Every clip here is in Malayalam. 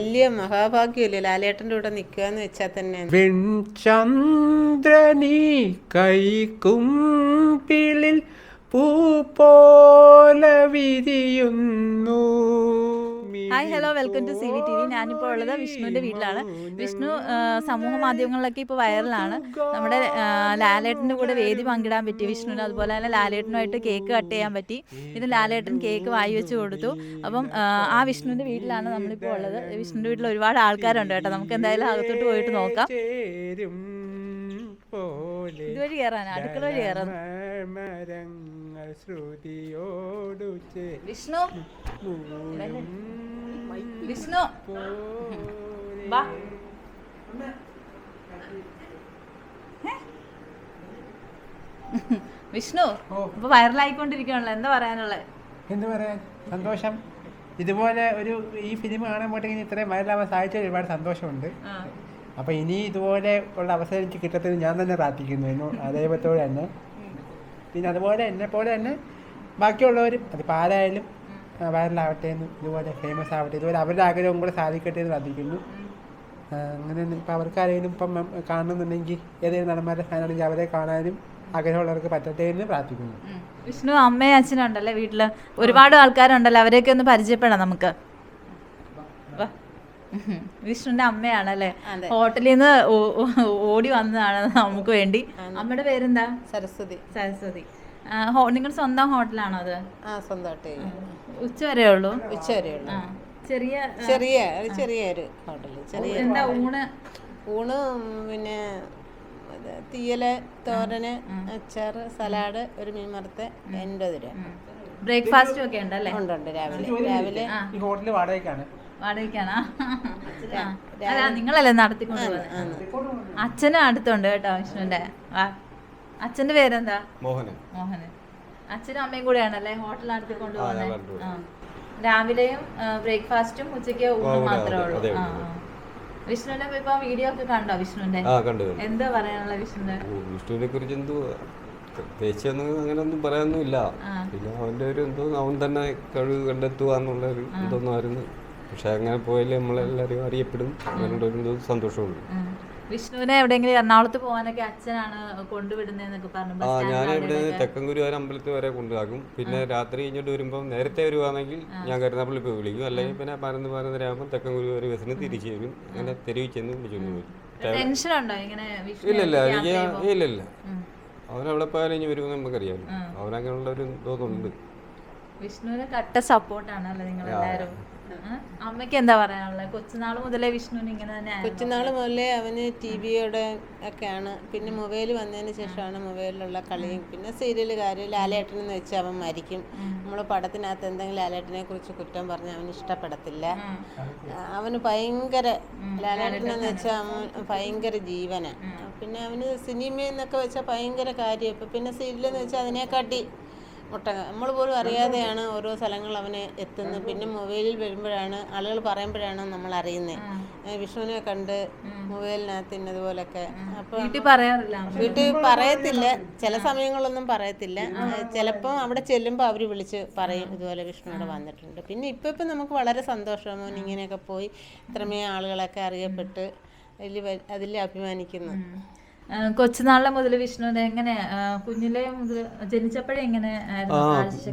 വലിയ മഹാഭാഗ്യമല്ലേ ലാലേട്ടന്റെ കൂടെ നിൽക്കുക എന്ന് വെച്ചാൽ തന്നെ. വെൺചന്ദ്രനീ കൈക്കുമ്പിളിൽ പൂ പോലെ വിരിയുന്നു. Hi hello welcome. To C V T V ഞാനിപ്പോൾ ഉള്ളത് വിഷ്ണുവിന്റെ വീട്ടിലാണ്. വിഷ്ണു സമൂഹ മാധ്യമങ്ങളിലൊക്കെ ഇപ്പോൾ വൈറലാണ്. നമ്മുടെ ലാലേട്ടന്റെ ലാലേട്ടന്റെ കൂടെ വേദി പങ്കിടാൻ പറ്റി വിഷ്ണുവിന്. അതുപോലെ തന്നെ ലാലേട്ടനുമായിട്ട് കേക്ക് കട്ട് ചെയ്യാൻ പറ്റി. ഇത് ലാലേട്ടൻ കേക്ക് വായി വെച്ച് കൊടുത്തു. അപ്പം ആ, വിഷ്ണുവിന്റെ വിഷ്ണുവിന്റെ വീട്ടിലാണ് നമ്മളിപ്പോൾ ഉള്ളത്. വിഷ്ണുവിന്റെ വീട്ടിൽ ഒരുപാട് ആൾക്കാരുണ്ട് കേട്ടോ. നമുക്ക് എന്തായാലും അകത്തോട്ട് പോയിട്ട് നോക്കാം. ഇതുവഴി കയറാനാണ് അടുക്കള വഴി കയറാൻ മരങ്ങൾ ശ്രുതിയോടു വിഷ്ണു. വിഷ്ണു. വാ വിഷ്ണു ഇപ്പൊ വൈറലായിക്കൊണ്ടിരിക്കണല്ലോ എന്താ പറയാനുള്ളത്? എന്ത് പറയാൻ? സന്തോഷം. ഇതുപോലെ ഒരു ഈ ഫിലിം കാണാൻ പോട്ടെങ്കിൽ ഇത്രയും വൈറലാവാൻ സാധിച്ചതിൽ ഒരുപാട് സന്തോഷമുണ്ട്. അപ്പൊ ഇനി ഇതുപോലെ ഉള്ള അവസരം എനിക്ക് കിട്ടത്തിന് ഞാൻ തന്നെ പ്രാർത്ഥിക്കുന്നു. ദൈവത്തോട് തന്നെ. പിന്നെ അതുപോലെ എന്നെ പോലെ തന്നെ ബാക്കിയുള്ളവരും അതിപ്പോൾ ആരായാലും ആ, വൈറലാവട്ടെ എന്ന് ഇതുപോലെ ഫേമസ് ആവട്ടെ ഇതുപോലെ അവരുടെ ആഗ്രഹവും കൂടെ സാധിക്കട്ടെ എന്ന് പ്രാർത്ഥിക്കുന്നു. അങ്ങനെ ഇപ്പോൾ അവർക്കാരെങ്കിലും ഇപ്പം കാണണമെന്നുണ്ടെങ്കിൽ കാണുന്നുണ്ടെങ്കിൽ ഏതെങ്കിലും നടന്മാരുടെ ഫാനാണെങ്കിൽ അവരെ കാണാനും ആഗ്രഹമുള്ളവർക്ക് പറ്റട്ടെ എന്ന് പ്രാർത്ഥിക്കുന്നു. വിഷ്ണു അമ്മയും അച്ഛനും ഉണ്ടല്ലേ വീട്ടിൽ ഒരുപാട് ആൾക്കാരുണ്ടല്ലോ അവരെയൊക്കെ ഒന്ന് പരിചയപ്പെടാം നമുക്ക്. വിഷ്ണുവിന്റെ അമ്മയാണല്ലേ? അല്ലെ ഹോട്ടലിൽ നിന്ന് ഓടി വന്നതാണ് നമുക്ക് വേണ്ടി. അമ്മയുടെ പേരെന്താ? സരസ്വതി. സരസ്വതി. നിങ്ങൾ സ്വന്തം ഹോട്ടലാണോ അത്? ആ സ്വന്തമായിട്ട്. ഉച്ച വരെ ഉള്ളൂ? ഉച്ച വരെ ഉള്ളൂ. ചെറിയ ചെറിയ ചെറിയ ഒരു ഹോട്ടൽ ചെറിയ എന്താ ഊണ്? ഊണ് പിന്നെ തീയല തോരന് അച്ചാറ് സലാഡ് ഒരു മീൻ വറുത്ത് എൺപത് രൂപ. ബ്രേക്ക്ഫാസ്റ്റും ഒക്കെ ഉണ്ടല്ലേ? ഉണ്ട് ഉണ്ട് രാവിലെ. രാവിലെ ഈ ഹോട്ടൽ വാടകയ്ക്കാണ്. വാടകയ്ക്കാണോ. അല്ല നിങ്ങളല്ലേ നടത്തിക്കൊണ്ട് അച്ഛനും അടുത്തുണ്ട് കേട്ടോ വിഷ്ണുവിന്റെ അച്ഛന്റെ പേരെന്താ? മോഹനൻ മോഹനൻ അച്ഛനും അമ്മയും കൂടെയാണല്ലേ ഹോട്ടൽ നടത്തിക്കൊണ്ട് പോകുന്നത് ആ. രാവിലെയും ബ്രേക്ക്ഫാസ്റ്റും ഉച്ചയ്ക്ക് ഊണും മാത്രമേ ഉള്ളൂ. വിഷ്ണുവിന്റെ ഇപ്പൊ വീഡിയോ ഒക്കെ കണ്ടോ വിഷ്ണുവിന്റെ ആ കണ്ടു കണ്ടു. എന്താ പറയാനുള്ള വിഷ്ണുവിന്റെ വിഷ്ണുവിനെ കുറിച്ച് എന്തോ പ്രത്യേകിച്ച് അങ്ങനെ ഒന്നും പറയാനൊന്നുമില്ല. ഇല്ല പിന്നെ അവന്റെ ഒരു എന്തോ അവൻ തന്നെ കഴിവ് കണ്ടെത്തുക എന്നുള്ള ഒരു ഇതൊന്നുമായിരുന്നു പക്ഷെ അങ്ങനെ പോയാലും നമ്മളെല്ലാവരും അറിയപ്പെടും. അങ്ങനെ ഒരു സന്തോഷമുണ്ട്. വിഷ്ണുവിനെ എവിടെയെങ്കിലും എറണാകുളത്ത് പോകാനൊക്കെ അച്ഛനാണ് കൊണ്ടുവിടുന്നതെന്നൊക്കെ പറഞ്ഞു ആ ഞാൻ ഇവിടെ. തെക്കൻ ഗുരുവായൂർ അമ്പലത്തിൽ വരെ കൊണ്ടുപോകും. പിന്നെ രാത്രി കഴിഞ്ഞിട്ട് വരുമ്പോൾ നേരത്തെ വരുവാണെങ്കിൽ ഞാൻ കരുനാപ്പള്ളി പോയി വിളിക്കും. അല്ലെങ്കിൽ പിന്നെ പതിനൊന്ന് പതിനൊന്നര ആകുമ്പോൾ തെക്കൻ ഗുരുവായൂർ ബസ്സിന് തിരിച്ചു വരും. അങ്ങനെ തെരുവിൽ ചെന്ന് വിളിച്ചുകൊണ്ട് വരും ടെൻഷൻ ഉണ്ടോ ഇങ്ങനെ ഇല്ലില്ല എനിക്ക്? ഇല്ലില്ല. അവനവിടെ പോയാലും ഇനി വരുമെന്ന് നമുക്കറിയാം അവനങ്ങനെയുള്ള ഒരു തോന്നുന്നുണ്ട് വിഷ്ണുവിന് കട്ട സപ്പോർട്ടാണ് എല്ലാവരും അമ്മയ്ക്ക് എന്താ പറയാനുള്ളത് കൊച്ചുനാൾ മുതലേ വിഷ്ണുവിന് ഇങ്ങനെ തന്നെ. കൊച്ചുനാൾ മുതലേ അവന് ടി വിയുടെ ഒക്കെയാണ്. പിന്നെ മൊബൈൽ വന്നതിന് ശേഷമാണ് മൊബൈലിലുള്ള കളിയും. പിന്നെ സീരിയൽ കാര്യം ലാലേട്ടൻ എന്ന് വെച്ച് അവൻ മരിക്കും. നമ്മൾ പടത്തിനകത്ത് എന്തെങ്കിലും ലാലേട്ടനെ കുറിച്ച് കുറ്റം പറഞ്ഞാൽ അവന് ഇഷ്ടപ്പെടത്തില്ല. അവന് ഭയങ്കര ലാലേട്ടൻ എന്ന് വെച്ചാൽ അവൻ ഭയങ്കര ജീവന. പിന്നെ അവന് സിനിമയെന്നൊക്കെ വെച്ചാൽ ഭയങ്കര കാര്യം. ഇപ്പം പിന്നെ സീരിയലെന്ന് വെച്ചാൽ അതിനെക്കാട്ടി മുട്ട നമ്മൾ പോലും അറിയാതെയാണ് ഓരോ സ്ഥലങ്ങൾ അവന് എത്തുന്നത്. പിന്നെ മൊബൈലിൽ വരുമ്പോഴാണ് ആളുകൾ പറയുമ്പോഴാണ് നമ്മൾ അറിയുന്നത് വിഷ്ണുവിനെ കണ്ട് മൊബൈലിനകത്ത് ഇന്നതുപോലൊക്കെ. അപ്പം വീട്ടിൽ പറയാറില്ല. വീട്ടിൽ പറയത്തില്ല. ചില സമയങ്ങളൊന്നും പറയത്തില്ല. ചിലപ്പോൾ അവിടെ ചെല്ലുമ്പോൾ അവർ വിളിച്ച് പറയും ഇതുപോലെ വിഷ്ണുവിടെ വന്നിട്ടുണ്ട്. പിന്നെ ഇപ്പം ഇപ്പം നമുക്ക് വളരെ സന്തോഷമാണ് മോൻ ഇങ്ങനെയൊക്കെ പോയി ഇത്രമേ ആളുകളൊക്കെ അറിയപ്പെട്ട് അതിൽ അതിൽ അഭിമാനിക്കുന്നു. കൊച്ചുനാളിലെ മുതൽ വിഷ്ണുവിനെ എങ്ങനെ കുഞ്ഞിലെ മുതൽ ജനിച്ചപ്പോഴേ എങ്ങനെ?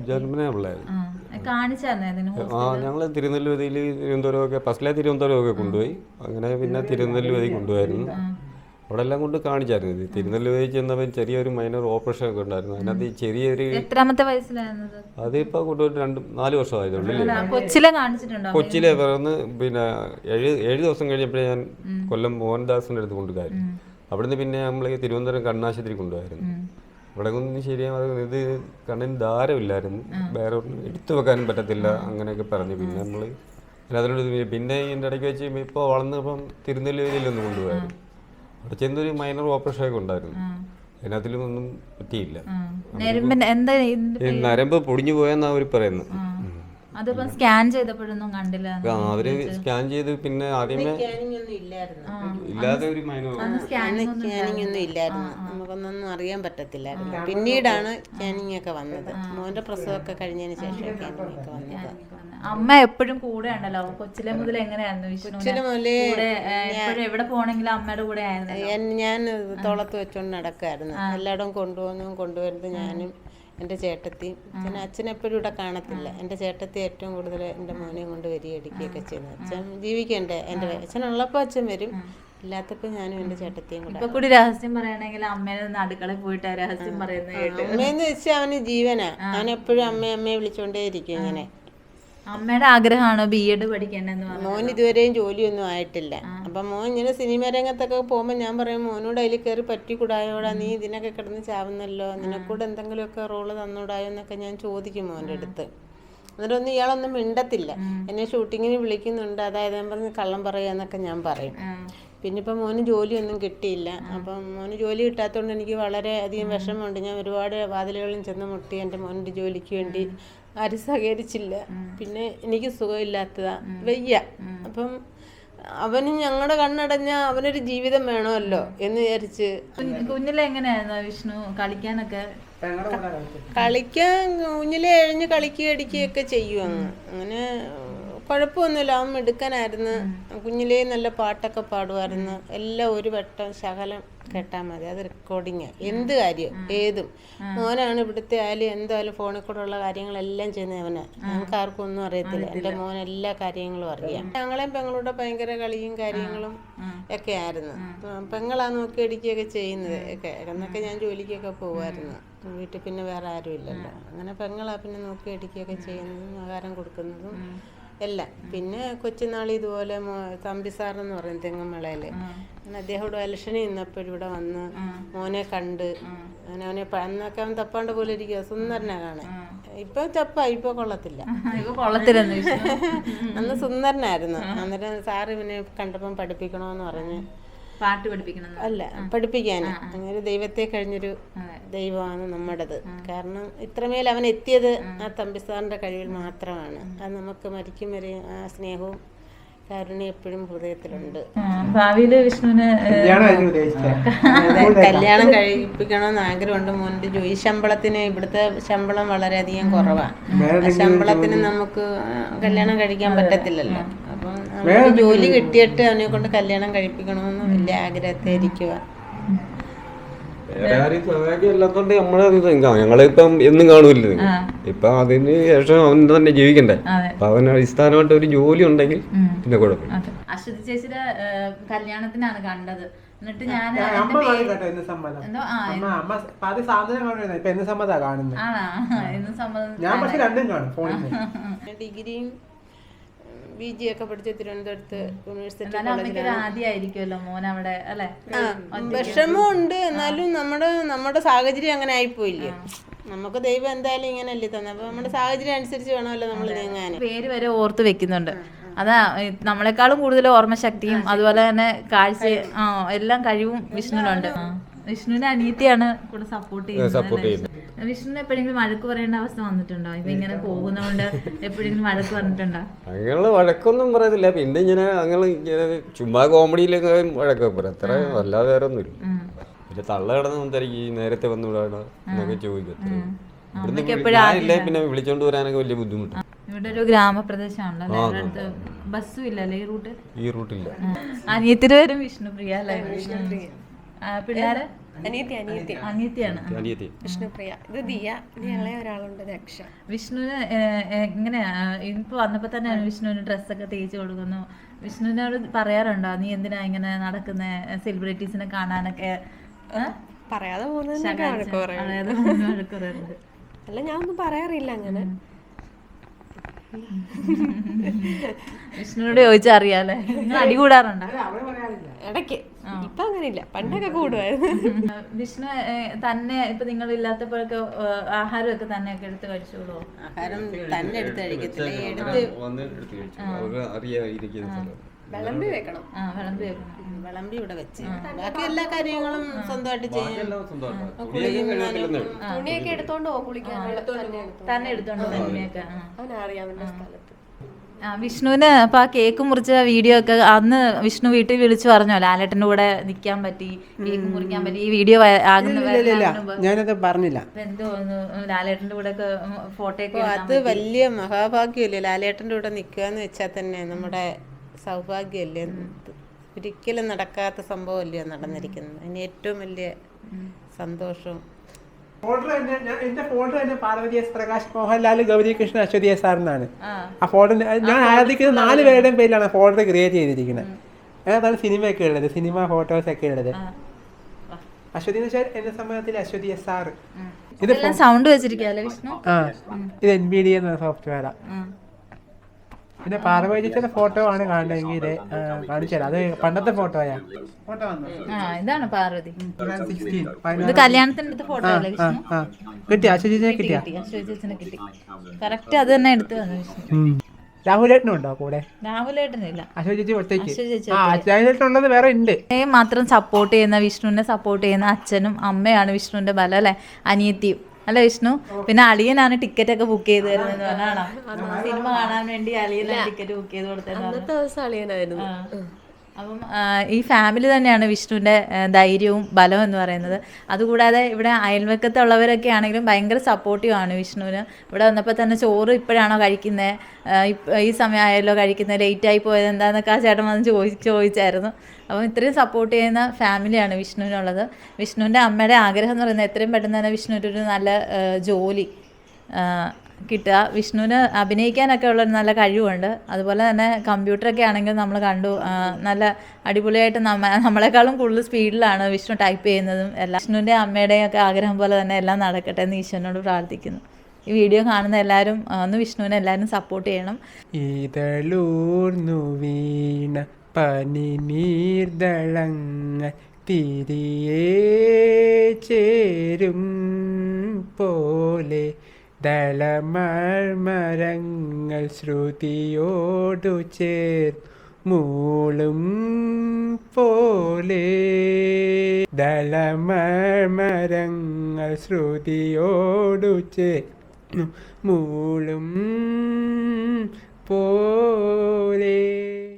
ജന്മനെ ആ, ഞങ്ങൾ തിരുനെല്ലുവതിയിൽ തിരുവനന്തപുരമൊക്കെ ഫസ്റ്റിലെ തിരുവനന്തപുരമൊക്കെ കൊണ്ടുപോയി. അങ്ങനെ പിന്നെ തിരുനെല്ലുവതി കൊണ്ടുപോയിരുന്നു അവിടെ എല്ലാം കൊണ്ട് കാണിച്ചായിരുന്നു ഇത്. തിരുനെല്ലുവതി ചെന്നപ്പോൾ ചെറിയൊരു മൈനർ ഓപ്പറേഷൻ ഒക്കെ ഉണ്ടായിരുന്നു. അതിനകത്ത് ചെറിയൊരു എത്രാമത്തെ കൊണ്ടുപോയി അതിപ്പോൾ കൊണ്ടുപോയിട്ട് രണ്ട് നാല് വർഷം കൊച്ചിലെ കാണിച്ചിട്ടുണ്ടോ? കൊച്ചിയിലെ പിറന്ന് പിന്നെ ഏഴ് ഏഴ് ദിവസം കഴിഞ്ഞപ്പോഴേ ഞാൻ കൊല്ലം മോഹൻദാസിന്റെ അടുത്ത് കൊണ്ടുപോയി. അവിടുന്ന് പിന്നെ നമ്മൾ തിരുവനന്തപുരം കണ്ണാശുപത്രി കൊണ്ടുപോയിരുന്നു അവിടെ ഒന്നും ശരിയാ ഇത് കണ്ണിന് ധാരമില്ലായിരുന്നു. വേറെ ഒന്നും എടുത്തു വെക്കാനും പറ്റത്തില്ല അങ്ങനെയൊക്കെ പറഞ്ഞു. പിന്നെ നമ്മൾ അതിനോട് പിന്നെ ഇതിന്റെ ഇടയ്ക്ക് വെച്ച് ഇപ്പോൾ വളർന്നപ്പം തിരുനെല്ലുവേലിയിലൊന്ന് കൊണ്ടുപോയായിരുന്നു. അവിടെ ചെന്നൊരു മൈനർ ഓപ്പറേഷൻ ഒക്കെ ഉണ്ടായിരുന്നു. അതിനകത്തിലും ഒന്നും പറ്റിയില്ല. നരമ്പ് പൊടിഞ്ഞു പോയെന്നാ അവർ പറയുന്നത്. അതിപ്പോ സ്കാൻ ചെയ്തപ്പോഴൊന്നും കണ്ടില്ല ആ, അവർ സ്കാൻ ചെയ്ത് പിന്നെ ആദ്യമേ ഇല്ലാതെ ഒരു സ്കാനിങ് ഒന്നും ഇല്ലായിരുന്നു. നമുക്കൊന്നും അറിയാൻ പറ്റത്തില്ലായിരുന്നു. പിന്നീടാണ് സ്കാനിങ് ഒക്കെ വന്നത്. മോന്റെ പ്രസവമൊക്കെ കഴിഞ്ഞതിന് ശേഷം സ്കാനിങ് ഒക്കെ വന്നത്. അമ്മ എപ്പോഴും കൂടെ ഉണ്ടല്ലോ കൊച്ചിലെ മുതൽ എങ്ങനെയായിരുന്നു? കൊച്ചിലെ മുതലേ എപ്പോഴും എവിടെ പോണെങ്കിലും അമ്മയുടെ കൂടെ ആയിരുന്നു ഞാൻ തോളത്ത് വെച്ചോണ്ട് നടക്കായിരുന്നു. എല്ലായിടവും കൊണ്ടുപോകുന്നതും കൊണ്ടുവരുന്നതും ഞാനും എന്റെ ചേട്ടത്തി. പിന്നെ അച്ഛൻ എപ്പോഴും ഇവിടെ കാണത്തില്ല. എന്റെ ചേട്ടത്തി ഏറ്റവും കൂടുതൽ എന്റെ മോനെയും കൊണ്ട് വരിക അടിക്കുകയൊക്കെ ചെയ്യുന്നത്. അച്ഛൻ ജീവിക്കണ്ടേ? എന്റെ അച്ഛനുള്ളപ്പോൾ അച്ഛൻ വരും. ഇല്ലാത്തപ്പോൾ ഞാനും എന്റെ ചേട്ടത്തിയും കൂടെ കൂടി രഹസ്യം പറയണെങ്കിൽ അമ്മേനെ അടുക്കളയിൽ പോയിട്ട് രഹസ്യം പറയുന്നത് അമ്മേന്ന് അമ്മയെന്ന് വെച്ചാൽ അവന് ജീവനാ. അവൻ എപ്പോഴും അമ്മയെ അമ്മയെ വിളിച്ചോണ്ടേ ഇരിക്കും ഇങ്ങനെ. അമ്മയുടെ ആഗ്രഹമാണോ ബി എഡ് പഠിക്കേണ്ടതെന്ന് പറഞ്ഞു മോൻ ഇതുവരെയും ജോലിയൊന്നും ആയിട്ടില്ല. അപ്പം മോൻ ഇങ്ങനെ സിനിമ രംഗത്തൊക്കെ പോകുമ്പോൾ ഞാൻ പറയും മോനോട് അതിൽ കയറി പറ്റിക്കൂടായോടാ നീ ഇതിനൊക്കെ കിടന്ന് ചാവുന്നല്ലോ നിനക്കൂടെ എന്തെങ്കിലുമൊക്കെ റോൾ തന്നൂടായോ എന്നൊക്കെ ഞാൻ ചോദിക്കും മോന്റെ അടുത്ത്. എന്നിട്ടൊന്നും ഇയാളൊന്നും മിണ്ടത്തില്ല. എന്നെ ഷൂട്ടിങ്ങിന് വിളിക്കുന്നുണ്ട്. അതായത് ഞാൻ പറഞ്ഞ് കള്ളം പറയുക എന്നൊക്കെ ഞാൻ പറയും. പിന്നെ ഇപ്പം മോന് ജോലിയൊന്നും കിട്ടിയില്ല. അപ്പം മോന് ജോലി കിട്ടാത്തതുകൊണ്ട് എനിക്ക് വളരെ അധികം വിഷമമുണ്ട്. ഞാൻ ഒരുപാട് വാതിലുകളിൽ ചെന്ന് മുട്ടി എന്റെ മോന്റെ ജോലിക്ക് വേണ്ടി ആരും സഹകരിച്ചില്ല. പിന്നെ എനിക്ക് സുഖമില്ലാത്തതാ. വയ്യ. അപ്പം അവന് ഞങ്ങളുടെ കണ്ണടഞ്ഞ അവനൊരു ജീവിതം വേണമല്ലോ എന്ന് വിചാരിച്ച് കുഞ്ഞ്- കുഞ്ഞിലെ എങ്ങനെയായിരുന്നു വിഷ്ണു കളിക്കാനൊക്കെ? കൂടെ കളിക്കും. കളിക്കാൻ കുഞ്ഞിലെ എഴിഞ്ഞ് കളിക്കുകയും അടിക്കുകയൊക്കെ ചെയ്യും അങ്ങ്. അങ്ങനെ കുഴപ്പമൊന്നുമില്ല. അവൻ മിടുക്കനായിരുന്നു. കുഞ്ഞിലേ നല്ല പാട്ടൊക്കെ പാടുമായിരുന്നു. എല്ലാം ഒരു വട്ടം ശകലം കേട്ടാൽ മതി. അത് റെക്കോർഡിങ് എന്ത് കാര്യം? ഏതും. മോനാണ് ഇവിടുത്തെ ആയാലും എന്തായാലും ഫോണിൽ കൂടെ ഉള്ള കാര്യങ്ങളെല്ലാം ചെയ്യുന്നത് അവന്. ഞങ്ങൾക്ക് ആർക്കും ഒന്നും അറിയത്തില്ല. എന്റെ മോൻ എല്ലാ കാര്യങ്ങളും അറിയാം. ഞങ്ങളെയും പെങ്ങളുടെ ഭയങ്കര കളിയും കാര്യങ്ങളും ഒക്കെ ആയിരുന്നു. പെങ്ങളാ നോക്കി അടിക്കുകയൊക്കെ ചെയ്യുന്നത് ഒക്കെ. എന്നൊക്കെ ഞാൻ ജോലിക്കൊക്കെ പോവായിരുന്നു. വീട്ടിൽ പിന്നെ വേറെ ആരും ഇല്ലല്ലോ. അങ്ങനെ പെങ്ങളാ പിന്നെ നോക്കി അടിക്കുകയൊക്കെ ചെയ്യുന്നതും ആഹാരം കൊടുക്കുന്നതും എല്ലാം. പിന്നെ കൊച്ചുനാൾ ഇതുപോലെ തമ്പി സാറെന്ന് പറയും തെങ്ങുമളയിൽ അങ്ങനെ അദ്ദേഹം ഇവിടെ ഇലക്ഷനിൽ നിന്നപ്പോഴും ഇവിടെ വന്ന് മോനെ കണ്ട് അങ്ങനെ അവനെ അന്നൊക്കെ അവൻ തപ്പാണ്ട് പോലെ ഇരിക്കുക സുന്ദരനാ കാണാൻ. ഇപ്പൊ ചപ്പ ഇപ്പൊ കൊള്ളത്തില്ല. അന്ന് സുന്ദരനായിരുന്നു. അന്നേരം സാറ് ഇവനെ കണ്ടപ്പം പഠിപ്പിക്കണോന്ന് പറഞ്ഞ് പാട്ട് പഠിപ്പിക്കണം അല്ല പഠിപ്പിക്കാൻ അങ്ങനെ ദൈവത്തെ കഴിഞ്ഞൊരു ദൈവമാണ് നമ്മുടേത്. കാരണം ഇത്രമേൽ അവൻ എത്തിയത് ആ. തമ്പിസാറിന്റെ കഴിവിൽ മാത്രമാണ്. അത് നമുക്ക് മരിക്കും വരെ ആ സ്നേഹവും കാരുണ്യം എപ്പോഴും ഹൃദയത്തിലുണ്ട്. ഭാവിയിൽ വിഷ്ണുവിന് കല്യാണം കഴിപ്പിക്കണമെന്ന് ആഗ്രഹമുണ്ട്. മോന്റെ ജോലി ശമ്പളത്തിന് ഇവിടുത്തെ ശമ്പളം വളരെയധികം കുറവാണ് ശമ്പളത്തിന് നമുക്ക് കല്യാണം കഴിക്കാൻ പറ്റത്തില്ലല്ലോ. ജോലി കിട്ടിയിട്ട് അവനെ കൊണ്ട് കല്യാണം കഴിപ്പിക്കണമെന്ന് വലിയ ആഗ്രഹത്തെ ഇരിക്കുക വേറെ ആരും സഹായിക്കാൻ ഇല്ലാത്തോണ്ട് നമ്മൾ ഞങ്ങളിപ്പം എന്നും കാണൂല്ലോ ഇപ്പൊ അതിന് ശേഷം അവൻ തന്നെ ജീവിക്കണ്ടേ? അതെ. അപ്പൊ അവന് അടിസ്ഥാനമായിട്ട് ഒരു ജോലി ഉണ്ടെങ്കിൽ പിന്നെ കുഴപ്പമില്ല. അതെ. അശ്വതി ചേച്ചിയുടെ കല്യാണത്തിനാണ് കണ്ടത്. എന്നിട്ട് ഞാൻ അമ്മ കാണും കേട്ടോ എന്ന് സമ്മതം എന്തോ? ആ അമ്മ അമ്മ ആദ്യം സാധനം കാണുന്നത് ഇപ്പൊ എന്ന് സമ്മതാ കാണുന്നത്. ആണാ? എന്ന് സമ്മതം ഞാൻ പക്ഷെ രണ്ടും കാണും ഫോണിൽ ഡിഗ്രിയും ബി ജി ഒക്കെ പഠിച്ച തിരുവനന്തപുരത്ത് യൂണിവേഴ്സിറ്റി ആദ്യമായിരിക്കുമല്ലോ മോൻ അവിടെ അല്ലെ? വിഷമമുണ്ട് എന്നാലും നമ്മുടെ നമ്മുടെ സാഹചര്യം അങ്ങനെ ആയിപ്പോയില്ലേ? നമുക്ക് ദൈവം എന്തായാലും ഇങ്ങനെ അല്ലേ തന്നെ. അപ്പൊ നമ്മുടെ സാഹചര്യം അനുസരിച്ച് വേണമല്ലോ നമ്മൾ നീങ്ങാൻ. പേര് വരെ ഓർത്ത് വെക്കുന്നുണ്ട്. അതാ നമ്മളെക്കാളും കൂടുതൽ ഓർമ്മശക്തിയും അതുപോലെ തന്നെ കാഴ്ച ആ എല്ലാം കഴിവും വിഷ്ണുവിനുണ്ട് ആ. വിഷ്ണുവിന്റെ അനിയത്തിയാണ് കൂടെ സപ്പോർട്ട് ചെയ്യുന്നത്? വിഷ്ണുവിന് എപ്പോഴെങ്കിലും വഴക്ക് പറയേണ്ട അവസ്ഥ വന്നിട്ടുണ്ടോ? ഇപ്പൊ ഇങ്ങനെ പോകുന്നതുകൊണ്ട് എപ്പോഴെങ്കിലും വഴക്ക് പറഞ്ഞിട്ടുണ്ടോ? അങ്ങനെ വഴക്കൊന്നും പറയത്തില്ല. പിന്നെ ഇങ്ങനെ അങ്ങനെ ഇങ്ങനെ ചുമ്മാ കോമഡിയിലൊക്കെ വഴക്കൊക്കെ പറയും. അത്ര വല്ലാതെ വേറെ ഒന്നുമില്ല. പിന്നെ തള്ള കിടന്ന് സംസാരിക്കും. നേരത്തെ വന്നു വിടാണ് എന്നൊക്കെ ചോദിക്കും പിന്നെ വിളിച്ചോണ്ട് വരാനൊക്കെ വലിയ ബുദ്ധിമുട്ടാണ് ഇവിടെ ഒരു ഗ്രാമപ്രദേശമാണല്ലോ അടുത്ത് ബസ്സും ഇല്ലല്ലേ ഈ റൂട്ട്? ഈ റൂട്ടില്ല. അനിയത്തിന്റെ വരും വിഷ്ണുപ്രിയ അല്ലേ? ആ, പിള്ളേര്? അനിയത്തി അനിയത്തി. അനിയത്തിയാണ്. വിഷ്ണുപ്രിയ. ഇത് ദിയ. ഇളയ ഒരാളുണ്ട് രക്ഷ. വിഷ്ണുവിന് എങ്ങനെയാ ഇപ്പൊ വന്നപ്പോ തന്നെ വിഷ്ണുവിന് ഡ്രസ്സൊക്കെ തേച്ച് കൊടുക്കുന്നു. വിഷ്ണുവിനോട് പറയാറുണ്ടോ നീ എന്തിനാ ഇങ്ങനെ നടക്കുന്ന? സെലിബ്രിറ്റീസിനെ കാണാനൊക്കെ? പറയാതെ പോകുന്നത്. അല്ല ഞാനൊന്നും ഒന്നും പറയാറില്ല അങ്ങനെ. വിഷ്ണുവിനോട് ചോദിച്ചാൽ അറിയാലേ നിങ്ങൾ അടി കൂടാറുണ്ടോ? ഇടയ്ക്ക്. ഇപ്പൊ അങ്ങനെയില്ല. പണ്ടൊക്കെ കൂടുമായിരുന്നു. വിഷ്ണു തന്നെ ഇപ്പൊ നിങ്ങൾ ഇല്ലാത്തപ്പോഴൊക്കെ ആഹാരമൊക്കെ തന്നെ ഒക്കെ എടുത്ത് കഴിച്ചോളൂ? ആഹാരം തന്നെ എടുത്ത് കഴിക്കത്തില്ല. എടുത്ത് വന്ന് വിളമ്പി വെക്കണം. ആ വിളമ്പി വെക്കണം. വിളമ്പി ഇവിടെ വെച്ച്. ബാക്കി എല്ലാ കാര്യങ്ങളും സ്വന്തമായിട്ട് ചെയ്യും തുണിയൊക്കെ എടുത്തോണ്ട് പോകും കുളിക്കാൻ. തന്നെ എടുത്തോണ്ട് തന്നെയൊക്കെ ആ. അവനറിയാം സ്ഥലത്ത്. വിഷ്ണുവിന് അപ്പൊ ആ കേക്ക് മുറിച്ച വീഡിയോ ഒക്കെ അന്ന് വിഷ്ണു വീട്ടിൽ വിളിച്ചു പറഞ്ഞോ? ലാലേട്ടന്റെ കൂടെ നിക്കാൻ പറ്റി കേക്ക് മുറിക്കാൻ പറ്റി ഈ വീഡിയോ ഞാനത് പറഞ്ഞില്ല. എന്തോ ലാലേട്ടന്റെ കൂടെ ഒക്കെ ഫോട്ടോ അത് വലിയ മഹാഭാഗ്യമല്ലേ ലാലേട്ടന്റെ കൂടെ നിൽക്കുക എന്ന് വെച്ചാൽ തന്നെ നമ്മുടെ സൗഭാഗ്യമല്ലേ ഒരിക്കലും നടക്കാത്ത സംഭവമല്ലേ നടന്നിരിക്കുന്നത്. അതിന് ഏറ്റവും വലിയ സന്തോഷം. ഫോൾഡർ തന്നെ ഞാൻ എന്റെ ഫോൾഡർ തന്നെ Parvathy S Prakash Mohanlal Gowri Krishna Aswathy S R എന്നാണ്. ആ. ഫോട്ടോ ഫോൾഡർ ഞാൻ ആരാധിക്കുന്ന നാല് പേരുടെയും പേരിലാണ് ഫോൾഡർ ക്രിയേറ്റ് ചെയ്തിരിക്കുന്നത് അതാണ് സിനിമയൊക്കെ ഉള്ളത്. സിനിമ ഫോട്ടോസ് ഒക്കെ ഉള്ളത്. അശ്വതി എന്ന് വെച്ചാൽ എന്റെ സമയത്തിൽ അശ്വതി എസ് ആർ. ഇത് ഇതെല്ലാം സൗണ്ട് വെച്ചിരിക്കല്ലേ വിഷ്ണു? ഇത് എൻ ബി ഡി എന്ന സോഫ്റ്റ്വെയറാണ്. പിന്നെ പാർവതിയുടെ ഫോട്ടോ ആണ് കാണണമെങ്കിൽ കാണിച്ചു തരാം. അത് പണ്ടത്തെ ഫോട്ടോയാ ഇതാണ് പാർവതി. 2016, ഇത് കല്യാണത്തിന്റെ ഫോട്ടോ അല്ലേ കിട്ടിയ അശ്വതിനെ കിട്ടിയ കിട്ടി ചേച്ചിനെ കിട്ടി കറക്റ്റ് അത് തന്നെ എടുത്തു വന്നു വിഷ്ണു. രാഹുലേട്ടനും ഉണ്ടോ കൂടെ? രാഹുലേട്ടനില്ല ഒറ്റയ്ക്ക്? വേറെ ഉണ്ട്. മാത്രം സപ്പോർട്ട് ചെയ്യുന്ന വിഷ്ണുവിനെ സപ്പോർട്ട് ചെയ്യുന്ന അച്ഛനും അമ്മയാണ് വിഷ്ണുവിന്റെ ബലം അല്ലെ? അനിയത്തിയും. അല്ലെ വിഷ്ണു പിന്നെ അളിയനാണ് ടിക്കറ്റ് ഒക്കെ ബുക്ക് ചെയ്ത് തരുന്നത് പറഞ്ഞാണോ സിനിമ കാണാൻ വേണ്ടി അളിയനാണ് ടിക്കറ്റ് ബുക്ക് ചെയ്ത് കൊടുത്തത് അന്നത്തെ ദിവസം അളിയനായിരുന്നു. അപ്പം ഈ ഫാമിലി തന്നെയാണ് വിഷ്ണുവിന്റെ ധൈര്യവും ബലവും എന്ന് പറയുന്നത്. അതുകൂടാതെ ഇവിടെ അയൽവക്കത്തുള്ളവരൊക്കെ ആണെങ്കിലും ഭയങ്കര സപ്പോർട്ടീവ് ആണ് വിഷ്ണുവിന്. ഇവിടെ വന്നപ്പോൾ തന്നെ ചോറ് ഇപ്പോഴാണോ കഴിക്കുന്നത് ഈ സമയമായല്ലോ കഴിക്കുന്നത് ലേറ്റ് ആയി പോയത് എന്താണെന്നൊക്കെ ആ ചേട്ടൻ വന്ന് ചോദി ചോദിച്ചായിരുന്നു. അപ്പം ഇത്രയും സപ്പോർട്ട് ചെയ്യുന്ന ഫാമിലിയാണ് വിഷ്ണുവിനുള്ളത്. വിഷ്ണുവിന്റെ അമ്മയുടെ ആഗ്രഹം എന്ന് പറയുന്നത് എത്രയും പെട്ടെന്ന് തന്നെ വിഷ്ണുവിന്റെ ഒരു നല്ല ജോലി കിട്ടുക. വിഷ്ണുവിന് അഭിനയിക്കാനൊക്കെ ഉള്ളൊരു നല്ല കഴിവുണ്ട്. അതുപോലെ തന്നെ കമ്പ്യൂട്ടറൊക്കെ ആണെങ്കിൽ നമ്മൾ കണ്ടു നല്ല അടിപൊളിയായിട്ട് നമ്മ നമ്മളെക്കാളും കൂടുതൽ സ്പീഡിലാണ് വിഷ്ണു ടൈപ്പ് ചെയ്യുന്നതും എല്ലാം. വിഷ്ണുവിന്റെ അമ്മയുടെയും ഒക്കെ ആഗ്രഹം പോലെ തന്നെ എല്ലാം നടക്കട്ടെ എന്ന് ഈശ്വരനോട് പ്രാർത്ഥിക്കുന്നു. ഈ വീഡിയോ കാണുന്ന എല്ലാവരും ഒന്ന് വിഷ്ണുവിനെ എല്ലാവരും സപ്പോർട്ട് ചെയ്യണം. വീണ പനി നീർദളങ്ങൾ തിരിയേ ചേരും പോലെ ദളമർമരങ്ങൾ ശ്രുതിയോടു ചേർ മൂളും പോലെ. ദളമർമരങ്ങൾ ശ്രുതിയോടു ചേർ മൂളും പോലെ.